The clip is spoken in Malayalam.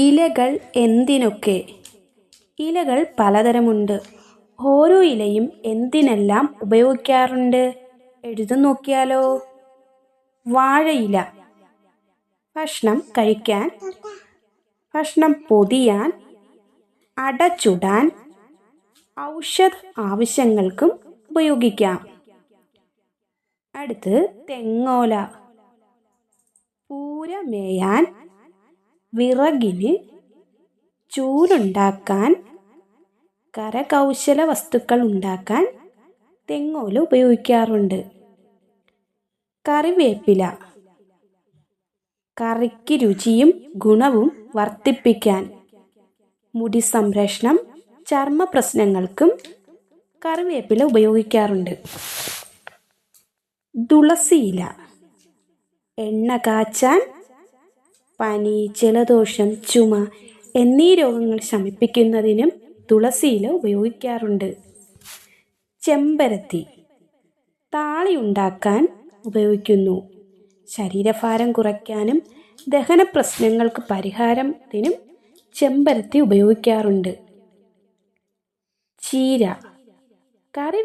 ഇലകൾ എന്തിനൊക്കെ? ഇലകൾ പലതരമുണ്ട്. ഓരോ ഇലയും എന്തിനെല്ലാം ഉപയോഗിക്കാറുണ്ട്? എഴുതി നോക്കിയാലോ? വാഴയില. ഭക്ഷണം കഴിക്കാൻ ഭക്ഷണം പൊതിയാൻ അടച്ചുടാൻ ഔഷധ ആവശ്യങ്ങൾക്കും ഉപയോഗിക്കാം. അടുത്ത് തെങ്ങോല. പൂര മേയാൻ വിറകിന് ചൂലുണ്ടാക്കാൻ കരകൗശല വസ്തുക്കൾ ഉണ്ടാക്കാൻ തെങ്ങോല ഉപയോഗിക്കാറുണ്ട്. കറിവേപ്പില. കറിക്ക് രുചിയും ഗുണവും വർദ്ധിപ്പിക്കാൻ മുടി സംരക്ഷണം ചർമ്മ പ്രശ്നങ്ങൾക്കും കറിവേപ്പില ഉപയോഗിക്കാറുണ്ട്. തുളസിയില. എണ്ണ കാച്ചാൻ പനി ജലദോഷം ചുമ എന്നീ രോഗങ്ങൾ ശമിപ്പിക്കുന്നതിനും തുളസിയില ഉപയോഗിക്കാറുണ്ട്. ചെമ്പരത്തി താളി ഉണ്ടാക്കാൻ ഉപയോഗിക്കുന്നു. ശരീരഭാരം കുറയ്ക്കാനും ദഹന പ്രശ്നങ്ങൾക്ക് പരിഹാരത്തിനും ചെമ്പരത്തി ഉപയോഗിക്കാറുണ്ട്. ചീര കറി